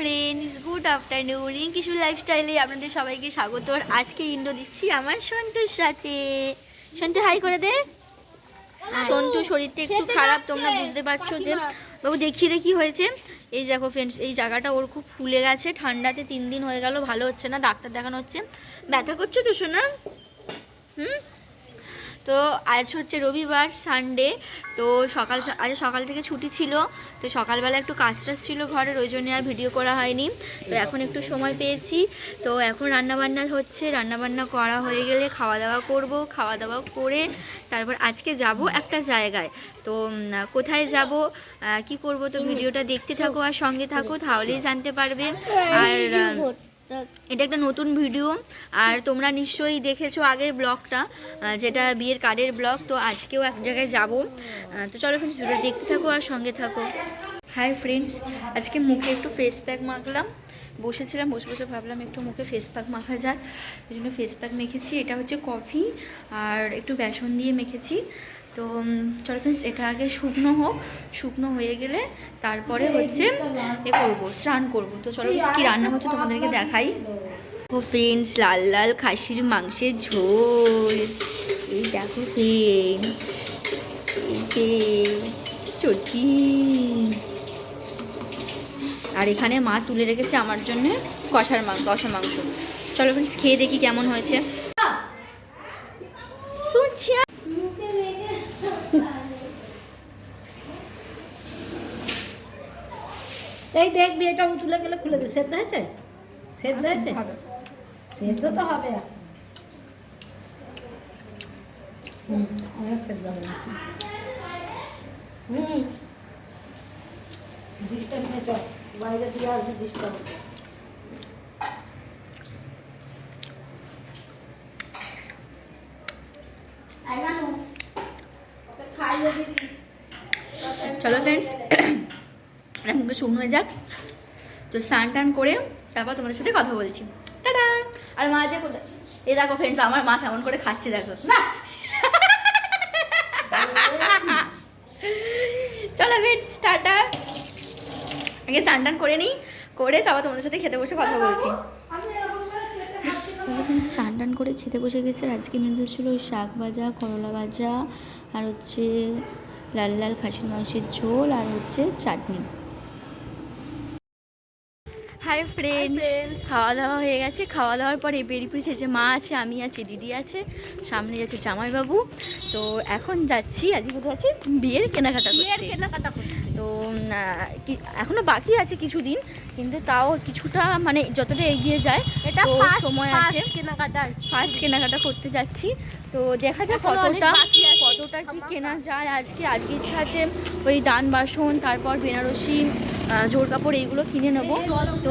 Friends good afternoon কিছু লাইফস্টাইলে আপনাদের সবাইকে স্বাগত। আজকে ইন্ডো দিচ্ছি আমার সন্তুর সাথে সন্তু হাই করে দে। সন্তু শরীরটা একটু খারাপ তোমরা বুঝতে পারছ যে বাবু দেখিয়ে দেখি কি হয়েছে। এই দেখো ফ্রেন্ডস এই জায়গাটা ওর খুব ফুলে গেছে। ঠান্ডাতে তিন দিন হয়ে গেল ভালো হচ্ছে না ডাক্তার দেখানো হচ্ছে। ব্যথা করছ তো শোনা হুম? তো আজ হচ্ছে রবিবার সানডে তো সকাল আজ সকাল থেকে ছুটি ছিল তো সকালবেলা একটু কাজ টাজ ছিল ঘরের ওই জন্য আর ভিডিও করা হয়নি। তো এখন একটু সময় পেয়েছি তো এখন রান্নাবান্না হচ্ছে রান্নাবান্না করা হয়ে গেলে খাওয়া দাওয়া করব খাওয়া দাওয়া করে তারপর আজকে যাব একটা জায়গায়। তো কোথায় যাব কি করব তো ভিডিওটা দেখতে থাকো আর সঙ্গে থাকো তাহলেই জানতে পারবে। আর এটা একটা নতুন ভিডিও, আর তোমরা নিশ্চয়ই দেখেছ আগের ব্লগটা যেটা বিয়ের কার্ডের ব্লগ, তো আজকেও এক জায়গায় যাব। তো চলো ফ্রেন্ডস ভিডিও দেখতে থাকো আর সঙ্গে থাকো। হাই ফ্রেন্ডস আজকে মুখে একটু ফেস প্যাক মাখলাম। বসেছিলাম, বসে বসে ভাবলাম একটু মুখে ফেস প্যাক মাখা যাক। এই জন্য ফেস প্যাক মেখেছি, এটা হচ্ছে কফি আর একটু বেসন দিয়ে মেখেছি। তো চলো ফ্রেন্ডস এটা আগে শুকনো হোক। শুকনো হয়ে গেলে তারপরে হচ্ছে এ করব স্নান করব। তো চলো কি রান্না হচ্ছে তোমাদেরকে দেখাই। ও ফ্রেন্ডস লাল লাল খাসির মাংসের ঝোল। এই দেখো ফ্রেন্ডস চটি আর এখানে মা তুলে রেখেছে আমার জন্য কষার মাংস কষা মাংস। চলো ফ্রেন্ডস খেয়ে দেখি কেমন হয়েছে। এই দেখবি এটা তুলে গেলে খুলে দে সেদ্ধ হয়েছে? সেদ্ধ হয়েছে? সেদ্ধ তো হবে হুম অনেক সেদ্ধ হবে। হুম। ডিস্টার্ব নেই চল বাইরে দিয়ে আসবে ডিস্টার্ব খাইয়ে দিবি। চলো ফ্রেন্ডস মুখে শুকনো হয়ে যাক। তো স্নান টান করে তারপর তোমাদের সাথে কথা বলছি। টাটা! আর মা যে কোথায়? এই দেখো ফ্রেন্ডস আমার মা কেমন করে খাচ্ছে দেখো। চলো ফ্রেন্ডস টাটা। আগে স্নান টান করে নিই, করে তারপর তোমাদের সাথে খেতে বসে কথা বলছি। স্নান টান করে খেতে বসে গেছে আজকে মেনুতে ছিল শাক ভাজা, করলা ভাজা, আর হচ্ছে লাল লাল খাসির মাংসের ঝোল, আর হচ্ছে চাটনি। হাই ফ্রেন্ডস খাওয়া দাওয়া হয়ে গেছে। খাওয়া দাওয়ার পরে বেরিয়ে পড়েছে যে মা আছে আমি আছি দিদি আছে সামনে যাচ্ছে জামাইবাবু। তো এখন যাচ্ছি আজকে কোথায় আছে? বিয়ের কেনাকাটা বিয়ের কেনাকাটা তো এখনও বাকি আছে কিছুদিন কিন্তু তাও কিছুটা মানে যতটা এগিয়ে যায় এটা সময় আছে। কেনাকাটা ফার্স্ট কেনাকাটা করতে যাচ্ছি। তো দেখা যাক কতটা কতটা কি কেনা যায় আজকে। আজকে ইচ্ছা আছে ওই দান বাসন তারপর বেনারসি জোর কাপড় এইগুলো কিনে নেব। তো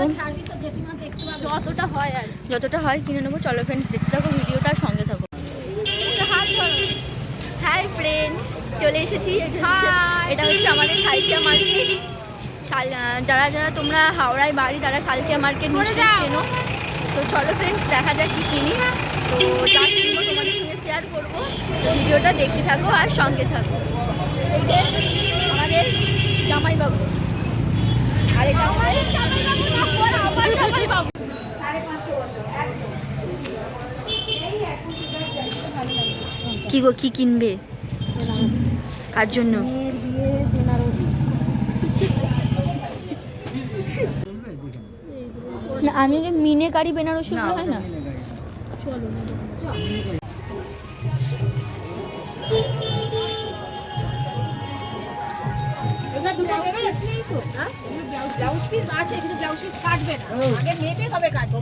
যতটা হয় আর যতটা হয় কিনে নেব। চলো ফ্রেন্ডস দেখতে থাকো ভিডিওটা সঙ্গে থাকো। হাই ফ্রেন্ডস চলে এসেছি। এটা হচ্ছে আমাদের সালকিয়া মার্কেট। যারা যারা তোমরা হাওড়ায় বাড়ি তারা সালকিয়া মার্কেট নিশ্চয়ই চেনো। তো চলো ফ্রেন্ডস দেখা যাক কি কিনি। তো যা কিনবো তোমাদের সঙ্গে শেয়ার করব। তো ভিডিওটা দেখতে থাকো আর সঙ্গে থাকো। এই যে আমাদের জামাইবাবু। আর এটা আমাদের কি গো কি কিনবে? কার জন্য? বেনারসি আমি যে মিনে কারি বেনারসি হয় না? হ্যাঁ? ব্লাউজ পিস আছে কিন্তু ব্লাউজ পিস কাটবে না। আগে মেপে তবে কাটবো?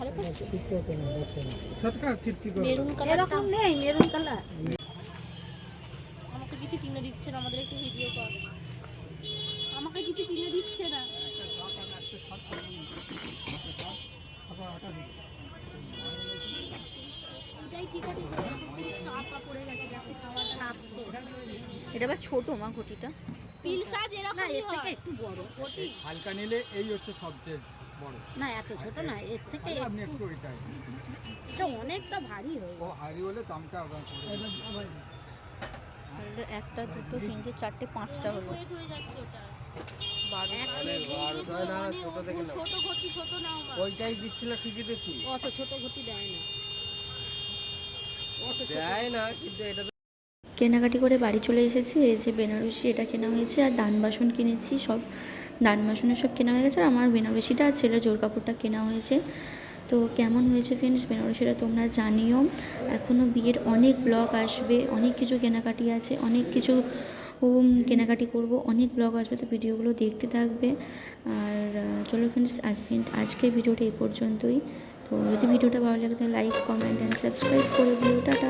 মেরুন কালার শাড়ি পরছি মেরুন কালার এরকম নেই মেরুন কালার। আমাকে কিছু কিনে দিচ্ছে না আমাদের একটু ভিডিও কর আমাকে কিছু কিনে দিচ্ছে না। এটাই ঠিক আছে চাপা পড়ে গেছে দেখো খাওয়াটা। সাতশো এটা আবার ছোট মা ঘটিটা। পিল সাজ এরকম না এর থেকে একটু বড়। হালকা নিলে এই হচ্ছে সবচেয়ে না এত ছোট না এর থেকে এটা অনেকটা ভারী হয়ে ও হলে দামটা একটা দুটো তিনটে চারটে পাঁচটা হলো। বারো ছোট ঘটি ছোট নাও মা। ওইটাই দিচ্ছিল ঠিকই তো অত ছোট ঘটি দেয় না। দেয় না কিন্তু এটা কেনাকাটি করে বাড়ি চলে এসেছি এই যে বেনারসি এটা কেনা হয়েছে আর দান বাসন কিনেছি সব দান বাসনের সব কেনা হয়ে গেছে আর আমার বেনারসিটা আর ছেলের জোর কাপড়টা কেনা হয়েছে। তো কেমন হয়েছে ফ্রেন্ডস বেনারসিটা তোমরা জানিও। এখনও বিয়ের অনেক ব্লগ আসবে, অনেক কিছু কেনাকাটি আছে, অনেক কিছু কেনাকাটি করব, অনেক ব্লগ আসবে, তো ভিডিওগুলো দেখতে থাকবে। আর চলো ফ্রেন্ডস আজ আজকের ভিডিওটা এই পর্যন্তই। তো যদি ভিডিওটা ভালো লাগে তাহলে লাইক কমেন্ট অ্যান্ড সাবস্ক্রাইব করে দিও। টাটা।